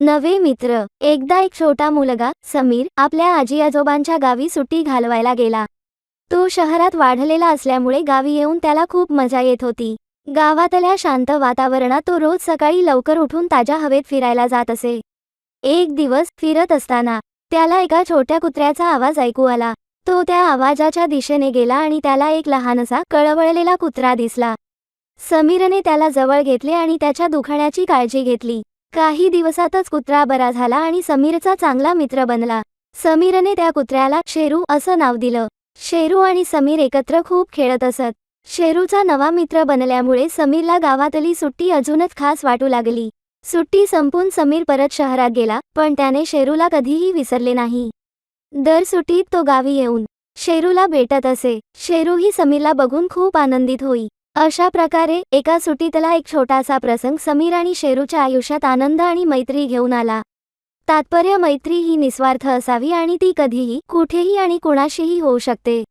नवे मित्र. एकदा एक छोटा मुलगा समीर आपल्या आजी आजोबांच्या गावी सुट्टी घालवायला गेला. तो शहरात वाढलेला असल्यामुळे गावी येऊन त्याला खूप मजा येत होती. गावातल्या शांत वातावरणात तो रोज सकाळी लवकर उठून ताज्या हवेत फिरायला जात असे. एक दिवस फिरत असताना त्याला एका छोट्या कुत्र्याचा आवाज ऐकू आला. तो त्या आवाजाच्या दिशेने गेला आणि त्याला एक लहानसा कळवळलेला कुत्रा दिसला. समीरने त्याला जवळ घेतले आणि त्याच्या दुखाण्याची काळजी घेतली. काही दिवसातच कुत्रा बरा झाला आणि समीरचा चांगला मित्र बनला. समीरने त्या कुत्र्याला शेरू असं नाव दिलं. शेरू आणि समीर एकत्र खूप खेळत असत. शेरूचा नवा मित्र बनल्यामुळे समीरला गावातली सुट्टी अजूनच खास वाटू लागली. सुट्टी संपून समीर परत शहरात गेला पण त्याने शेरूला कधीही विसरले नाही. दर सुट्टीत तो गावी येऊन शेरूला भेटत असे. शेरूही समीरला बघून खूप आनंदित होई. अशा प्रकारे एका सुटीतला एक छोटासा प्रसंग समीर आणि शेरूच्या आयुष्यात आनंद आणि मैत्री घेऊन आला. तात्पर्य मैत्री ही निस्वार्थ असावी आणि ती कधीही कुठेही आणि कुणाशीही होऊ शकते.